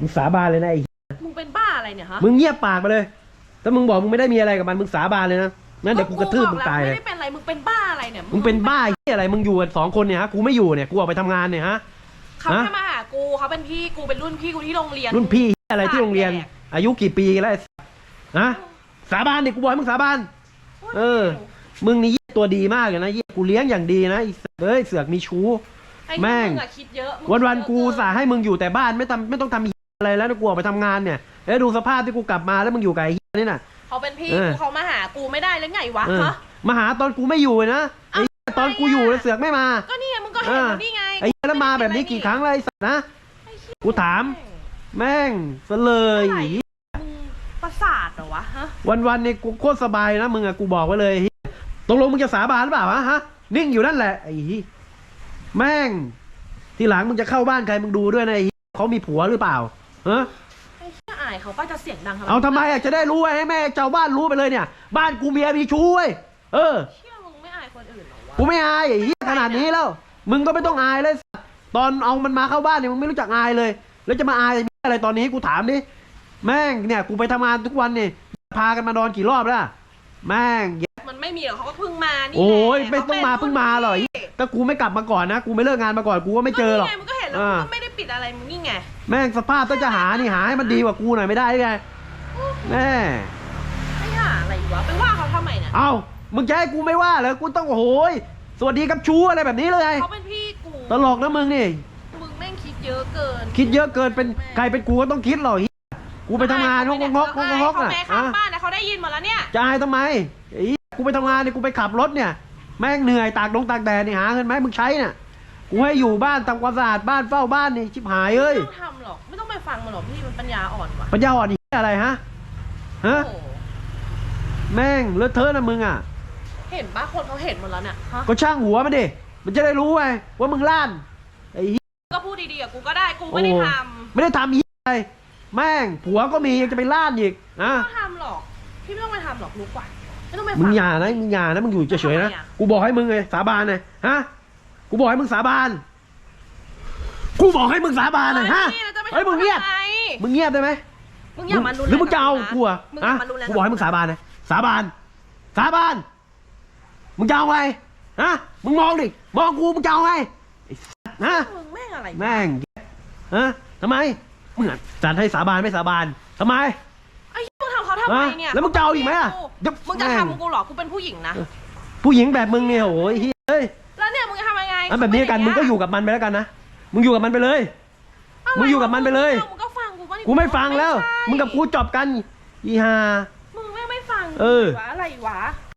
มึงสาบานเลยนะไอ้มึงเป็นบ้าอะไรเนี่ยฮะมึงเงียบปากไปเลย ถ้ามึงบอกมึงไม่ได้มีอะไรกับมันมึงสาบานเลยนะงั้นเดี๋ยวกูกระทืบมึงตายเลยไม่ได้เป็นอะไร มึงเป็นบ้าอะไรเนี่ยมึงเป็นบ้าไอ้เหี้ยอะไร มึงอยู่กันสองคนเนี่ยฮะ กูไม่อยู่เนี่ย กูออกไปทำงานเนี่ยฮะ เขาฮะแค่มาหากูเขาเป็นพี่กูเป็นรุ่นพี่กูที่โรงเรียน รุ่นพี่เหี้ยอะไรที่โรงเรียน แดก อายุกี่ปีแล้วไอ้สัสฮะสาบานดิกูบอกให้มึงสาบาน เออ มึงนี่เหี้ยตัวดีมากเลยนะเหี้ยกูเลี้ยงอย่างดีนะไอ้สัสเอ้ยเสือกมีชู้ ไอ้แม่งอะคิดเยอะมึวันวันคิดๆกูเยอะสาให้มึงอยู่แต่บ้านไม่ทำไม่ต้องทำเหี้ย อะไรแล้วนะกูออกไปทำงานเนี่ยแล้วดูสภาพที่กูกลับมาแล้วมึงอยู่กับไอ้เหี้ยนี่น่ะ เขาเป็นพี่เออ กูเขามาหากูไม่ได้แล้วไงวะเออฮะ มาหาตอนกูไม่อยู่เลยนะไอ้เหี้ยตอนกูอยู่แล้วเสือกไม่มา ก็นี่ไงมึงก็เห็นแล้วนี่ไงไอ้เหี้ยแล้วมาแบบนี้กี่ครั้งแล้วไอ้สัสนะ ไอ้เหี้ยกูถาม แม่งซะเลยอะไรมึงประสาทเหรอวะฮะวันวันๆเนี่ยกูโคตรสบายนะมึงอะกูบอกไว้เลยเหี้ยตกลงมึงจะสาบานหรือเปล่าวะฮะนิ่งอยู่นั่นแหละไอ้เหี้ยแม่ง ทีหลังมึงจะเข้าบ้านใครมึงดูด้วยนะไอ้เหี้ยเขามีผัวหรือเปล่า ฮะไอ้เหี้ยอายเขาป้าจะเสียงดังเอาทำไมอะจะได้รู้ไว้ให้แม่เจ้าบ้านรู้ไปเลยเนี่ย บ้านกูเมียมีชู้เว้ยเออ เชี่ยมึงไม่อายคนอื่นเหรอวะกูไม่อายไอ้เหี้ยขนาดนี้แล้ว มึงก็ไม่ต้องอายเลยสัสตอนเอามันมาเข้าบ้านเนี่ยมึงไม่รู้จักอายเลย แล้วจะมาอายอะไรตอนนี้กูถามดิแม่งเนี่ยกูไปทำงานทุกวันเนี่ยพากันมานอนกี่รอบแล้วอะแม่ง มันไม่มีหรอกเขาก็เพิ่งมานี่โอ้ยแหละไม่ต้องมาขป็นเพิ่งมาหรอกไอ้เหี้ยถ้ากูไม่กลับมาก่อนนะ กูไม่เลิกงานมาก่อนกูก็ไม่เจอหรอกนี่ไงมึงก็เห็นแล้วอ่ามึงก็ไม่ได้ ปิดอะไรมึงนี่ไง แม่งสภาพต้องจะหานี่หาให้มันดีกว่ากูหน่อยไม่ได้ไงแม่ไม่หาอะไรวะไปว่าเขาทำไมเนี่ยเอามึงจะให้กูไม่ว่าเหรอกูต้องโอ้โหยสวัสดีกับชูอะไรแบบนี้เลยเขาเป็นพี่กูตลกนะมึงนี่ มึงแม่งคิดเยอะเกินคิดเยอะเกินเป็นใครเป็นกูก็ต้องคิดหรอกเหี้ยกูไปทำงานงกงกงกงกงกเขาอะแม่ข้างอะบ้านนะเขาได้ยินหมดแล้วเนี่ย จะอายทำไมไอ้เหี้ยกูไปทำงานเนี่ยกูไปขับรถเนี่ย แม่งเหนื่อยตากดงตากแดดนี่หาเงินไหมาให้มึงใช้เนี่ย กูให้อยู่บ้านทำความสะอาดบ้านเฝ้าบ้านนี่ชิบหายเอ้ย ไม่ต้องทำหรอก ไม่ต้องไปฟังมันหรอกพี่ มันปัญญาอ่อนว่ะปัญญาอ่อนอีกอะไรฮะ ฮะ โอ้โหแม่งเลอะเทอะนะมึงอะ เห็นปะคนเขาเห็นหมดแล้วเนี่ยฮะก็ช่างหัวมันดิ มันจะได้รู้ไงว่ามึงล้าน ไอ้เหี้ยก็พูดดีๆกับกูก็ได้ กูไม่ได้ทไม่ได้ทำเหี้ยอะไร แม่งผัวก็มียังจะไปล้านอีกนะำไม่ต้องทำหรอก พี่ไม่ต้องไปทำหรอกรู้กว่า ไม่ต้องไปฟั มึงอย่านะ มึงอย่านะ มึงอยู่เฉยๆนะ ทำไมอะ กูบอกให้มึงเลยสาบานเลยฮะ กูบอกให้มึงสาบาน กูบอกให้มึงสาบานเลยฮะฮ้ยเราจะไปเฮ้ยมึงเงียบทำอะไรมึงเงียบได้ไหมมึงอย่ามารุนแรงหรือมึงจะเอาบกูอะมึงอย่าฮะมารุนแรงกูบอกให้มึงสาบานเลยสาบาน สาบาน มึงจะเอาไงฮะ มึงมองดิ มองกูมึงจะเอาไงไอ้สัสฮะมึงแม่งอะไร แม่งฮะทำไมมึงอะจัดให้สาบานไม่สาบานทำไมไอ้เหี้ยมึงทำเขาทำไมเนี่ยฮะแล้วมึงจะเอาอีกไหมอะมึงจะแม่งทำกูเหรอ กูเป็นผู้หญิงนะ ผู้หญิงแบบมึงเนี่ยโอ้ยเฮ้ย อันแบบนี้กันมึงก็อยู่กับมันไปแล้วกันนะมึงอยู่กับมันไปเลยมึงอยู่กับมันไปเลย มึงก็ฟังกูบ้างดิกูไม่ฟังแล้วไใช่มึงกับกูจบกันอีฮามึงไม่งไม่ฟังเออวะอะไรวะ